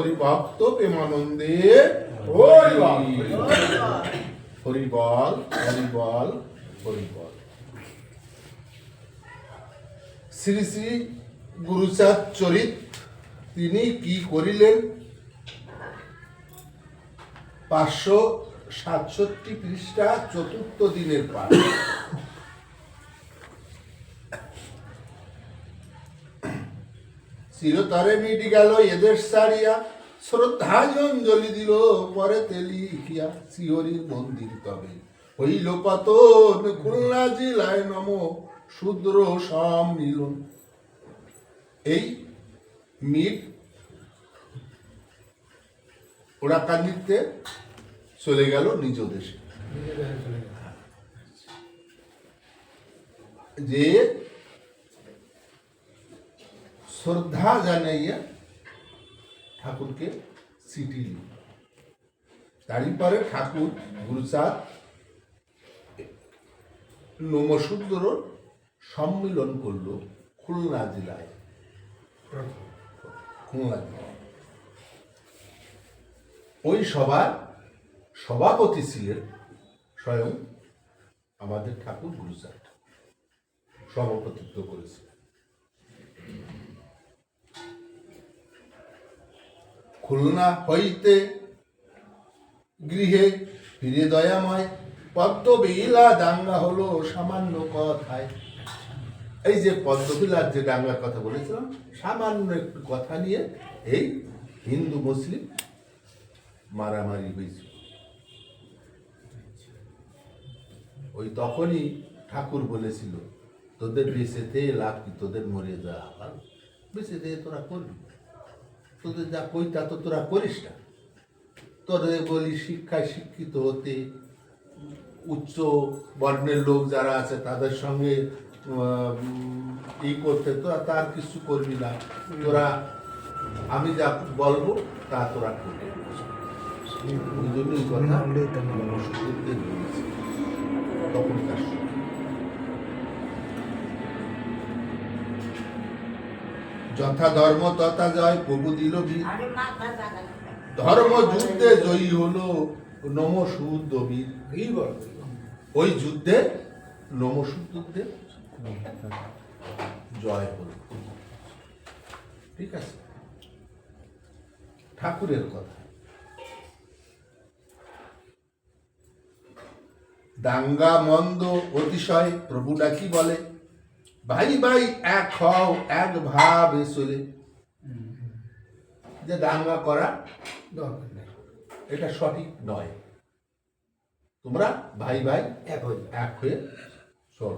সকল হরি ভক্ত প্রেমানন্দে। হরি বল হরি বল হরি বল হরি বল শ্রী শ্রী গুরুচাঁদ চরিত, তিনি কি করিলেন? পাঁচশো সাতষট্টি পৃষ্ঠা চতুর্থ দিনের পাঠ। চিরতরে মিটি গেল এদের সারিয়া। শ্রদ্ধায় অঞ্জলি দিল, পরে তেলিখিয়া শ্রীহরির মন্দির তবে। হইল পতন, খুলনা জেলায় নম শূদ্র সম্মিলন। এই মিট ওরা কান্দিতে চলে গেল নিজ দেশে। যে শ্রদ্ধা জানাইয়া ঠাকুরকে লিখ তারই পরে ঠাকুর গুরুচাঁদ নমশূদ্র সম্মিলন করল খুলনা জেলায়। খুলনা জেলায়। ওই সভার সভাপতি ছিলেন স্বয়ং আমাদের ঠাকুর গুরুচাঁদ। সভাপতিত্ব করেছিলেন। খুলনা হইতে গৃহে ফিরে দয়াময়। পদ্মবিলা দাঙ্গা হলো সামান্য কথায়। এই যে পদ্মবিলার যে দাঙ্গার কথা বলেছিলাম, সামান্য একটু কথা নিয়ে এই হিন্দু মুসলিম মারামারি হয়েছিল ওই তখনই ঠাকুর বলেছিল, তোদের বেঁচেতে লাভ কি? তোদের মরে যাওয়া ভালো। বেঁচেতে তোরা করবি? তোদের যা কই তা তো তোরা করিস না। তোদের বলি শিক্ষায় শিক্ষিত হতে। উচ্চ বর্ণের লোক যারা আছে তাদের সঙ্গে ই করতে তোরা তার কিছু করবি না। তোরা আমি যা বলব তা তোরা করবি। ওই জন্যই কথা। তখনকার সময় যথা ধর্ম তথা জয় প্রভু দিল ধর্ম যুদ্ধে জয়ী হলো নমসূদ্র বীর ওই যুদ্ধে নমসূদ্রের জয় হলো। ঠিক আছে? ঠাকুরের কথা। দাঙ্গা মন্দ অতিশয় প্রভু ডাকি বলে? ভাই ভাই এক হও এক ভাবে চলে যে দাঙ্গা করা এটা সঠিক নয়। তোমরা ভাই ভাই এক হয়ে এক হয়ে চল।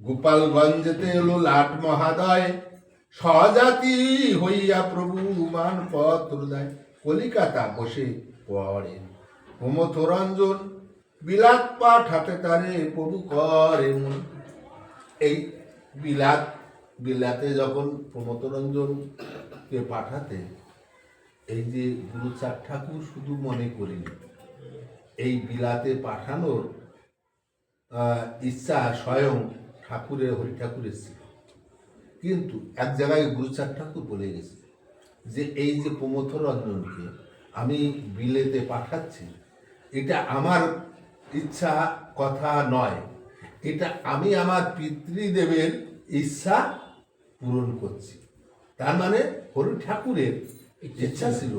গোপালগঞ্জেতে এলো লাট মহাদয়। স্বজাতি হইয়া প্রভু মান পত্র দেয়। কলিকাতা বসে পড়েন প্রমথরঞ্জন বিলাত পাঠ হাতে তারে প্রভু করে মন। এই বিলাত, বিলাতে যখন প্রমথরঞ্জনকে পাঠাতে, এই যে গুরুচাঁদ ঠাকুর শুধু মনে করিনি, এই বিলাতে পাঠানোর ইচ্ছা স্বয়ং ঠাকুরের হরি ঠাকুরের ছিল। কিন্তু এক জায়গায় গুরুচাঁদ ঠাকুর বলে গেছে যে, এই যে প্রমথ রঞ্জনকে আমি বিলেতে পাঠাচ্ছি, এটা আমার ইচ্ছা, কথা নয়। এটা আমি আমার পিতৃদেবের ইচ্ছা পূরণ করছি। তার মানে হরি ঠাকুরের ইচ্ছা ছিল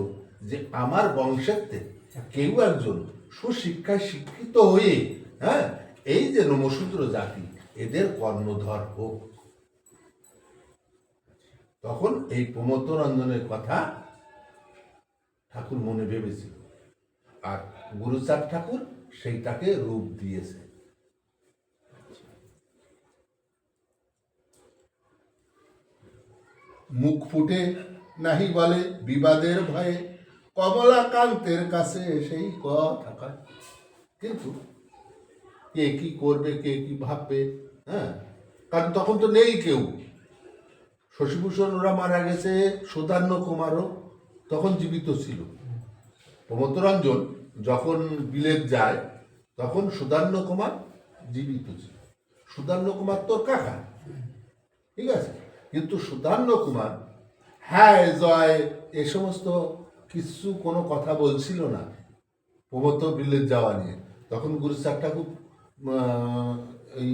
যে আমার বংশের থেকে কেউ একজন সুশিক্ষায় শিক্ষিত হয়ে হ্যাঁ এই যে নমশূদ্র জাতি এদের কর্ণধর হোক। তখন এই প্রমোদরঞ্জনের কথা ঠাকুর মনে ভেবেছিল। আর গুরুচাঁদ ঠাকুর সেইটাকে রূপ দিয়েছে। মুখ ফুটে নাহি বলে বিবাদের ভয়ে। কমলাকান্তের কাছে সেই কথা কয়। কিন্তু কে কি করবে, কে কি ভাববে হ্যাঁ? কারণ তখন তো নেই কেউ। শশীভূষণ ওরা মারা গেছে সুধান্য কুমারও তখন জীবিত ছিল। প্রমোদরঞ্জন যখন বিলেত যায়, তখন সুদান্য কুমার জীবিত ছিল। সুদান্য কুমার তোর কাকা? ঠিক আছে? কিন্তু সুদান্য কুমার হ্যাঁ জয় এ সমস্ত কিছু কোনো কথা বলছিল না। প্রমত্ত বিলেত যাওয়া নিয়ে। তখন গুরু স্যার ঠাকুর এই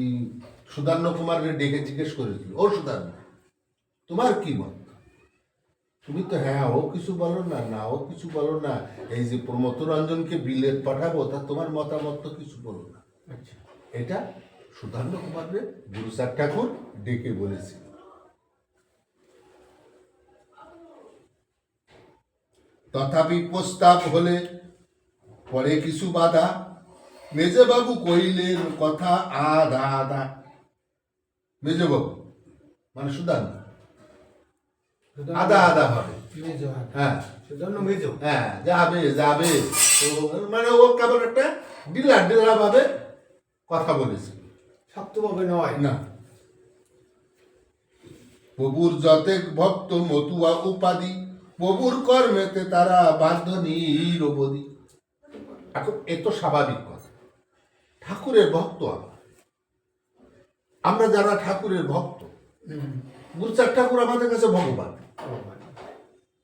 সুদান্য কুমারকে ডেকে জিজ্ঞেস করেছিল ও সুদান্য তোমার কি মত? তুমি তো হ্যাঁ ও কিছু বলো না না ও কিছু বলো না। এই যে প্রমোদ রঞ্জনকে বিলেত পাঠাবো তা তোমার মতামত তো কিছু বলো না। আচ্ছা। এটা সুধান্য কুমারকে গুরু স্যার ঠাকুর ডেকে বলেছিল তথাপি প্রস্তাব হলে পরে কিছু বাধা। মেজবাবু কইলেন কথা আধা আধা। মেজবাবু মানে সুদান আধা আধা হবে। মেজো হ্যাঁ। মেজো। হ্যাঁ যাবে যাবে। মানে ও কেবল একটা ডিলা ডিলা ভাবে কথা বলেছে। শক্তভাবে নয়। না। প্রভুর যতেক ভক্ত মতুয়া উপাধি। প্রভুর কর্মেতে তারা বাধ্য নিরবধি এখন এ তো স্বাভাবিক কথা। ঠাকুরের ভক্ত আমরা। আমরা যারা ঠাকুরের ভক্ত গুরুচার ঠাকুর আমাদের কাছে ভগবান।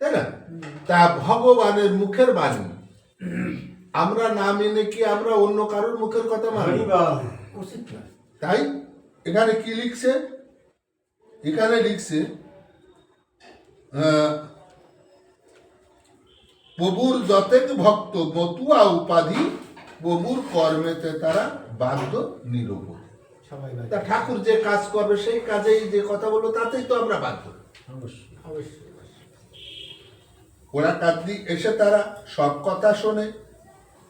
তাই না? তা ভগবানের মুখের বাণী। আমরা না মেনে কি আমরা অন্য কারোর মুখের কথা মানি? তাই? এখানে কি লিখছে? এখানে লিখছে আহ, প্রভুর যতেক ভক্ত মতুয়া উপাধি প্রভুর কর্মেতে তারা বাধ্য নিরবধি তা ঠাকুর যে কাজ করবে সেই কাজেই যে কথা বলব তাতেই তো আমরা বাধ্য। ওরা কান্দি এসে তারা সব কথা শোনে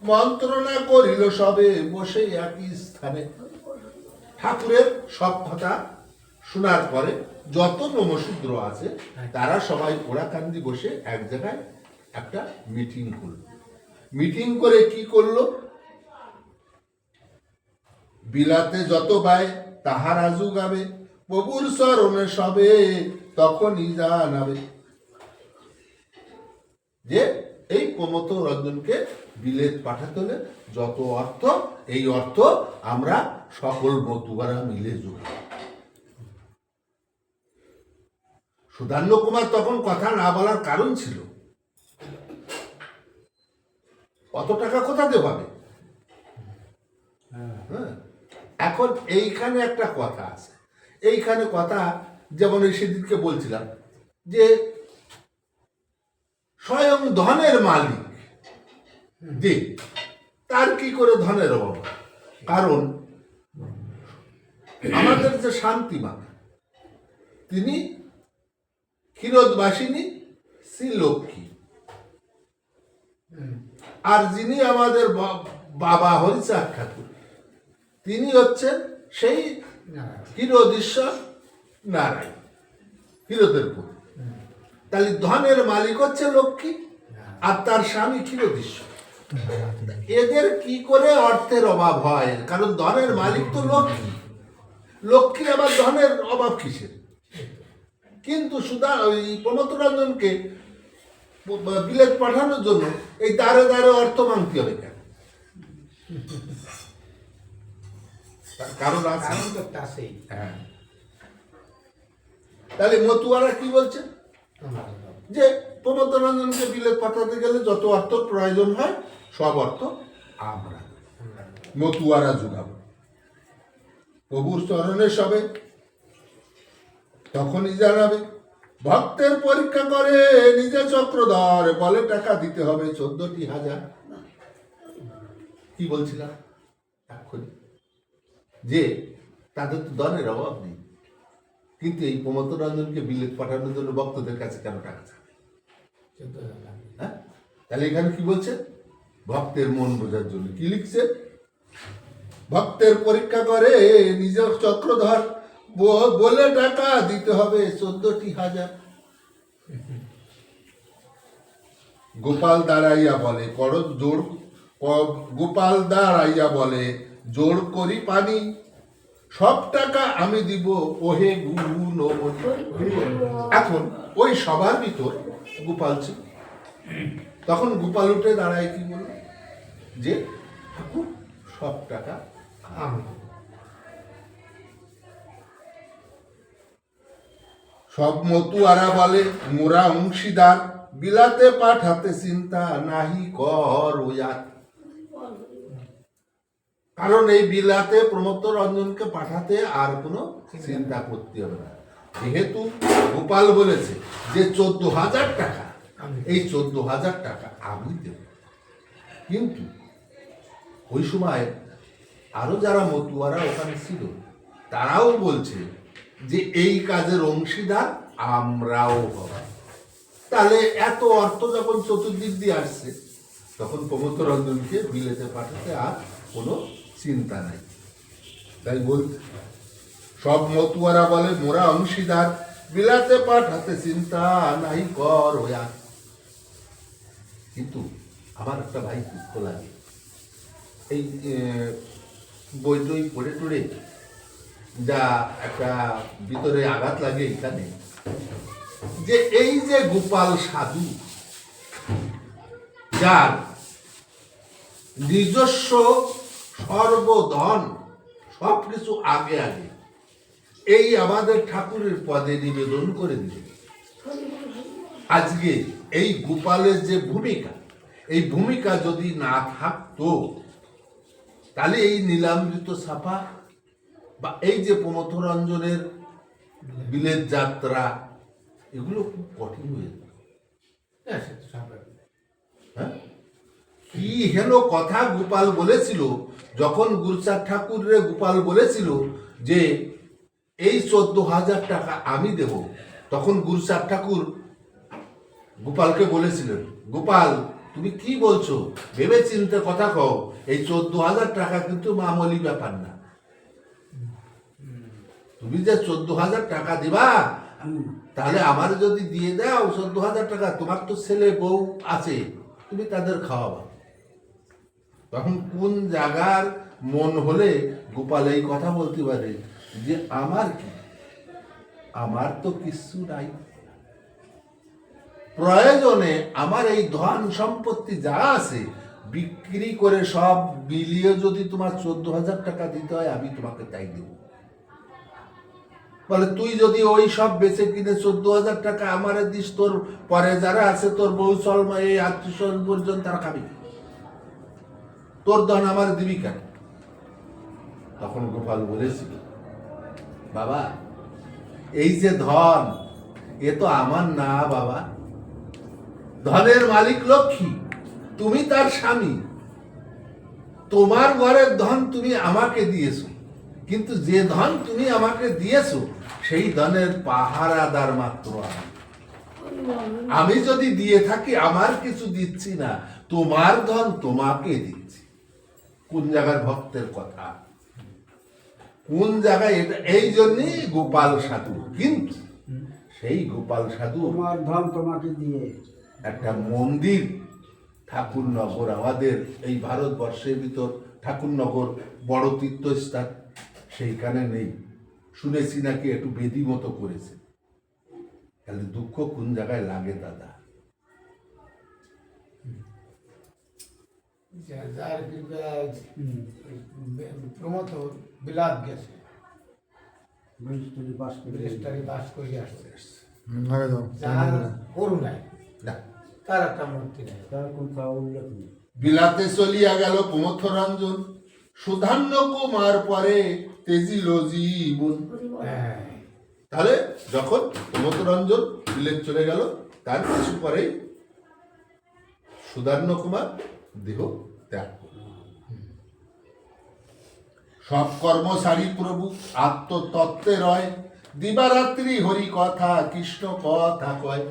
মন্ত্রণা করিল সবে বসে একই স্থানে। ঠাকুরের সব কথা শোনার পরে যত নমশূদ্র আছে তারা সবাই ওরা কান্দি বসে এক জায়গায় একটা মিটিং করল মিটিং করে কি করল? বিলাতে যত ব্যয় তাহারা যুগাবে প্রভুর স্মরণে সবে তখনই জানাবে। যে এই প্রমত রঞ্জনকে বিলেত পাঠাতে হলে যত অর্থ, এই অর্থ আমরা সকল বন্ধুবারা মিলে জোগাব সুধান্য কুমার তখন কথা না বলার কারণ ছিল। অত টাকা কোথা দিয়ে পাবে? হ্যাঁ। হ্যাঁ। এখন এইখানে একটা কথা আছে। এইখানে কথা যেমন এই সেদিনকে বলছিলাম যে স্বয়ং ধনের মালিক যে তার কি করে ধনের অভাব? কারণ আমাদের যে শান্তিমা তিনি ক্ষীরোদবাসিনী শ্রীলক্ষ্মী। হুম। আর যিনি আমাদের বাবা হরিচাঁদ ঠাকুর, তিনি হচ্ছেন সেই না হিরোদীশ্বর নারায়ণ হিরোদের পুত্র তাহলে ধনের মালিক হচ্ছে লক্ষ্মী, আর তার স্বামী ক্ষীরোদীশ্বর এদের কি করে অর্থের অভাব হয়? কারণ ধনের মালিক তো লক্ষ্মী। লক্ষ্মী আবার ধনের অভাব কিসের? কিন্তু সুধা, ওই প্রমোদ রঞ্জনকে বিলেত পাঠানোর জন্য এই দ্বারে দ্বারে অর্থ মাংতে হবে কেন? কারণ আছে। হ্যাঁ। তাহলে মতুয়ারা কি বলছে? যে প্রমোদ রঞ্জনকে বিলেত পাঠাতে গেলে যত অর্থ প্রয়োজন হয় সব অর্থ আমরা মতুয়ারা যোগাব। প্রভুর চরণে সবে তখনই জানাবে। ভক্তের পরীক্ষা করে, নিজে চক্রধর বলে টাকা দিতে হবে চোদ্দটি হাজার। কি বলছিলাম? এক্ষুনি। যে, তাদের তো দনের অভাব নেই। কিন্তু এই প্রমোদ রঞ্জনকে বিলেত পাঠানোর জন্য ভক্তদের কাছে কেন টাকা লাগবে। হ্যাঁ? তাহলে এখানে কি বলছে? ভক্তের মন বোঝার জন্য। কি লিখছে? ভক্তের পরীক্ষা করে, নিজের চক্রধর বলে টাকা দিতে হবে চোদ্দটি হাজার। গোপাল দাঁড়াইয়া বলে, করো জোর গোপাল দাঁড়াইয়া বলে, জোর করি পানি। সব টাকা আমি দিব ওহে গুণ এখন ওই সবার ভিতর গোপাল ছিল। তখন গোপাল উঠে দাঁড়ায় কি বলল? যে ঠাকুর, সব টাকা আমি সব মতুয়ারা বলে, মোরা অংশীদার। বিলাতে পাঠাতে চিন্তা নাহি, কর কারণ এই বিলাতে প্রমত্ত রঞ্জনকে পাঠাতে আর কোনো চিন্তা করতে হবে না। যেহেতু গোপাল বলেছে যে, চোদ্দ হাজার টাকা, এই চোদ্দ হাজার টাকা আমি দেব। কিন্তু ওই সময় আরও যারা মতুয়ারা ওখানে ছিল, তারাও বলছে যে এই কাজের অংশীদার আমরাও হব। তাহলে এত অর্থ যখন চতুর্দিক দিয়ে আসছে, তখন প্রমোদ রঞ্জনকে বিলেতে পাঠাতে আর কোনো চিন্তা নাই। তাই বলতে সব মতুয়ারা বলে, মোরা অংশীদার, বিলাতে পাঠাতে চিন্তা নাই কর হইয়া কিন্তু আমার একটা ভাই দুঃখ লাগে। এই বই টই পড়ে টড়ে যা একটা ভিতরে আঘাত লাগে এখানে, যে এই যে গোপাল সাধু, যার নিজস্ব সর্বধন সব কিছু আগে আগে, এই আমাদের ঠাকুরের পদে নিবেদন করে দিলেন। আজকে এই গোপালের যে ভূমিকা, এই ভূমিকা যদি না থাকতো, তাহলে এই নীলামৃত ছাপা বা এই যে প্রমথরঞ্জনের বিলের যাত্রা এগুলো খুব কঠিন হয়ে যেত। হ্যাঁ। হ্যাঁ? কি হেন কথা গোপাল বলেছিল যখন গুরুচাঁদ ঠাকুরে গোপাল বলেছিল যে এই চোদ্দ হাজার টাকা আমি দেব তখন গুরুচাঁদ ঠাকুর গোপালকে বলেছিলেন গোপাল তুমি কি বলছো ভেবে চিন্তে কথা কও এই চোদ্দ হাজার টাকা কিন্তু মামলি ব্যাপার না তুমি যে চোদ্দ হাজার টাকা দিবা, তাহলে আমার যদি দিয়ে দাও চোদ্দ হাজার টাকা, তোমার তো ছেলে বউ আছে, তুমি তাদের খাওয়াবা। তখন কোন জায়গার মন হলে গোপাল এই কথা বলতে পারে যে, আমার কি? আমার তো কিছু নাই। প্রয়োজনে আমার এই ধন সম্পত্তি যা আছে, বিক্রি করে সব বিলিয়ে যদি তোমার চোদ্দ হাজার টাকা দিতে হয়, আমি তোমাকে তাই দেব। বলে, তুই যদি ওই সব বেচে কিনে চোদ্দ হাজার টাকা আমার দিস, তোর পরে যারা আছে, তোর বউ চলমা, এই আত্মীয় পর্যন্ত তারা খাবি তোর ধন আমার দিবি কেন? তখন গোপাল বলেছিল বাবা, এই যে ধন, এ তো আমার না, বাবা। ধনের মালিক লক্ষ্মী, তুমি তার স্বামী। তোমার ঘরের ধন তুমি আমাকে দিয়েছ। কিন্তু যে ধন তুমি আমাকে দিয়েছ সেই ধনের পাহারাদার মাত্র আমি। আমি যদি দিয়ে থাকি আমার কিছু দিচ্ছি না। তোমার ধন তোমাকে দিচ্ছি। কোন জায়গার ভক্তের কথা? কোন জায়গায় এটা? এই জন্যই গোপাল সাধু। কিন্তু সেই গোপাল সাধু তোমার ধন তোমাকে দিয়ে। একটা মন্দির ঠাকুরনগর আমাদের এই ভারতবর্ষের ভিতর ঠাকুরনগর বড় তীর্থস্থান সেইখানে নেই। শুনেছি নাকি একটু বেদি মতো করেছে। তাহলে দুঃখ কোন জায়গায় লাগে দাদা? যার প্রমত বিলাত গেছে। বাস করে বাস করে আসছে। আগে যার গরু নাই। তার একটা মূর্তি নেই। তার কোথাও উল্লেখ নেই। বিলাতে চলিয়া গেল প্রমথরঞ্জন সুধান্য কুমার পরে তেজিল তাহলে যখন প্রমথরঞ্জন বিলেত চলে গেল, তার কিছু পরেই সুধান্য কুমার দেহ ত্যাগ করল। সব কর্মচারী প্রভু, আত্মতত্ত্বে রয়। দিবারাত্রি হরি কথা, কৃষ্ণ কথা কয়।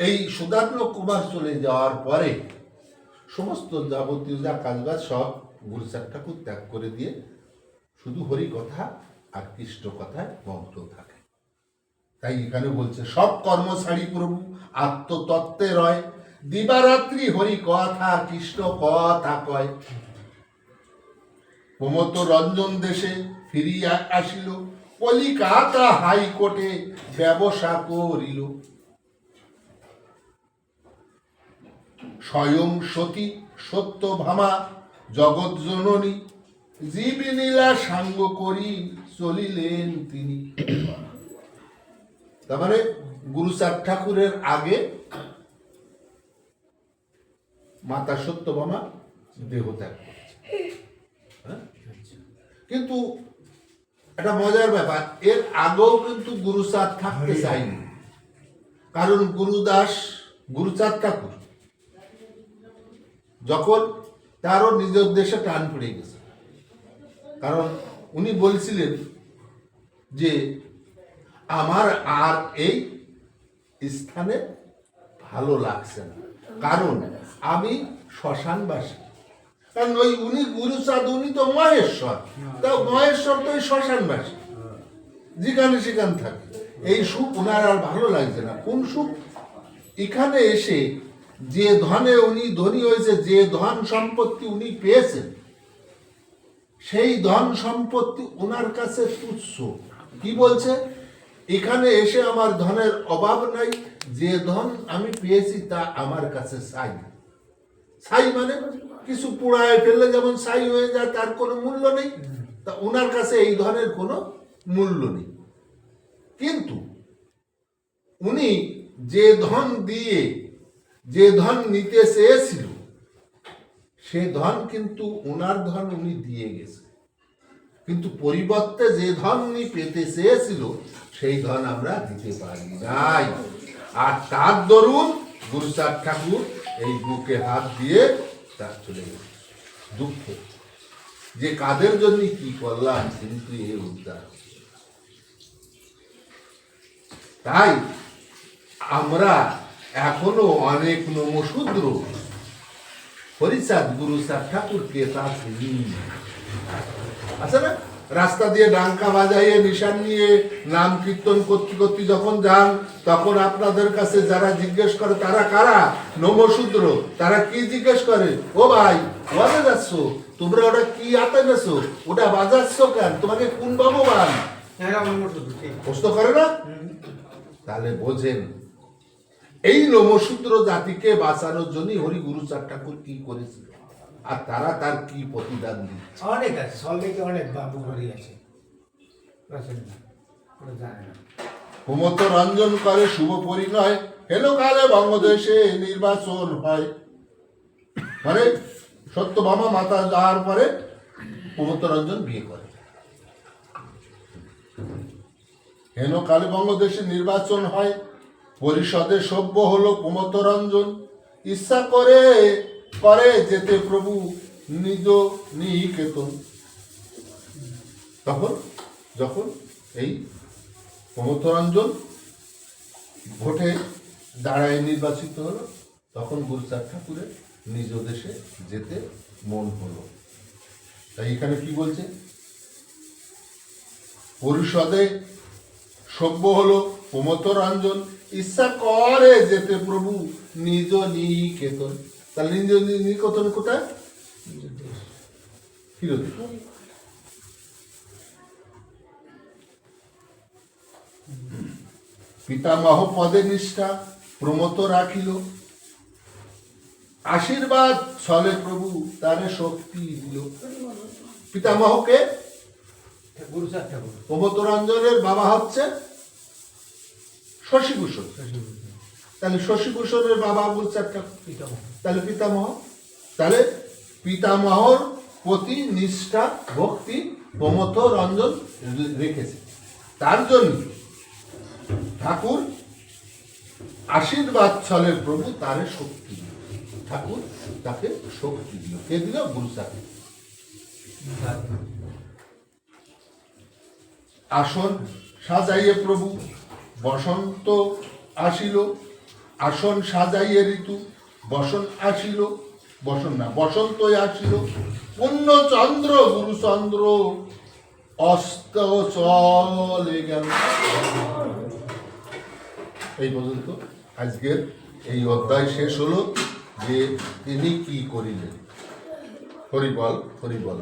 এই সুধান্য কুমার চলে যাওয়ার পরে সমস্ত যাবতীয় যা কাজবাজ সব গুরুচার ঠাকুর ত্যাগ করে দিয়ে শুধু হরি কথা আর কৃষ্ণ কথায় মগ্ন থাকে। তাই এখানে বলছে, সব কর্মচারী প্রভু, আত্মতত্ত্বে রয়। দিবারাত্রি হরি কথা কৃষ্ণ কথা কয়। প্রমত রঞ্জন দেশে ফিরিয়া আসিল, কলিকাতা হাইকোর্টে ব্যবসা করিল। স্বয়ং সতী সত্যভামা, জগৎ জননী জীবিনীলা সাঙ্গ করি চলিলেন তিনি। তার মানে গুরু চাঁদ ঠাকুরের আগে মাতা সত্যভামা দেহ ত্যাগ হ্যাঁ? কিন্তু একটা মজার ব্যাপার, এর আগেও কিন্তু গুরুচাঁদ থাকতে চাইনি। কারণ গুরুদাস গুরুচাঁদ ঠাকুর, যখন তারও নিজের দেশে টান পড়ে গেছে। কারণ উনি বলছিলেন যে আমার আর এই স্থানে ভালো লাগছে না। কারণ আমি শ্মশানবাসী। কারণ ওই উনি গুরুচাঁদ উনি তো মহেশ্বর। তা মহেশ্বর তো ওই শ্মশানবাসী। যেখানে সেখানে থাকে। এই সুখ ওনার আর ভালো লাগছে না। কোন সুখ? এখানে এসে যে ধনে উনি ধনী হয়েছে, যে ধন সম্পত্তি উনি পেয়েছেন সেই ধন সম্পত্তি ওনার কাছে তুচ্ছ। কি বলছে? এখানে এসে আমার ধনের অভাব নাই, যে ধন আমি পেয়েছি তা আমার কাছে চাই। ছাই মানে কিছু পোড়ায় ফেললে যেমন ছাই হয়ে যায়, তার কোনো মূল্য নেই। তা ওনার কাছে এই ধরনের কোনো মূল্য নেই। কিন্তু উনি যে ধন দিয়ে, যে ধন নিতে চেয়েছিল সে ধন কিন্তু ওনার ধন উনি দিয়ে গেছে। কিন্তু পরিবর্তে যে ধন উনি পেতে চেয়েছিল, সেই ধন আমরা দিতে পারি নাই। আর তার দরুন গুরুচাঁদ ঠাকুর এই বুকে হাত দিয়ে তার চলে গেছে দুঃখ। যে কাদের জন্য কি করলাম কিন্তু এ উদ্ধার। তাই আমরা এখনও অনেক নমশূদ্র হরিচাঁদ গুরুচাঁদ ঠাকুরকে তা আছে না রাস্তা দিয়ে ডাঙ্কা বাজাইয়ে নিশান নিয়ে নাম কীর্তন করতে করতে যখন যান তখন আপনাদের কাছে যারা জিজ্ঞেস করে তারা কারা? নমশূদ্র তারা কি জিজ্ঞেস করে? ও ভাই ওয়াজে যাচ্ছ? তোমরা ওটা কি হাতে নেছো ওটা বাজাচ্ছ কেন? তোমাকে কোন ভগবান? এরা অন্য প্রশ্ন করে না? তাহলে বোঝেন এই নমশূদ্র জাতিকে বাঁচানোর জন্যই হরি গুরু চার ঠাকুর কি করেছিল? আর তারা তার কি প্রতিদান দিচ্ছে অনেক আছে সল্লেকে অনেক বাবু বাড়ি আছে। হোমত রঞ্জন করে শুভ পরিণয় হেলো কালে বঙ্গদেশে নির্বাচন হয়। মানে সত্যভামা মাতা যাওয়ার পরে হোমত রঞ্জন বিয়ে করে। হেন কালে বঙ্গদেশে নির্বাচন হয় পরিষদে সভ্য হলো প্রমত রঞ্জন ইচ্ছা করে করে যেতে প্রভু নিজ নিকেতন তখন, যখন এই প্রমথরঞ্জন ভোটে দাঁড়ায় নির্বাচিত হলো, তখন গুরুচাঁদ ঠাকুরের নিজ দেশে যেতে মন হলো। তাই এখানে কি বলছে? পরিষদে সভ্য হলো প্রমথরঞ্জন ইচ্ছা করে যেতে প্রভু নিজ নিকেতন। তাহলে নিজ নিকেতন কোথায়? হিরোদি পিতামহ পদে নিষ্ঠা প্রমত রাখিল। আশীর্বাদ ছলে প্রভু তারে শক্তি দিল। পিতামহকে? প্রমত রঞ্জনের বাবা হচ্ছে শশীভূষণ। তাহলে শশীভূষণের বাবা গুরুচার ঠাকুর পিতামহ। তাহলে পিতামহ? তাহলে পিতামহর প্রতি নিষ্ঠা, ভক্তি প্রমথ রঞ্জন রেখেছে। তার জন্য ঠাকুর আশীর্বাদ ছলের প্রভু তারে শক্তি ঠাকুর তাকে শক্তি দিল কে দিল? গুরু চাকরি আসন সাজাইয়ে প্রভু বসন্ত আসিল, আসন সাজাইয়ে ঋতু, বসন আসিল, বসন না, বসন্তই আসিল। পূর্ণচন্দ্র গুরুচন্দ্র অস্ত চলে গেল। এই পর্যন্ত আজকের এই অধ্যায় শেষ হলো যে তিনি কি করিলেন। হরিবল হরিবল।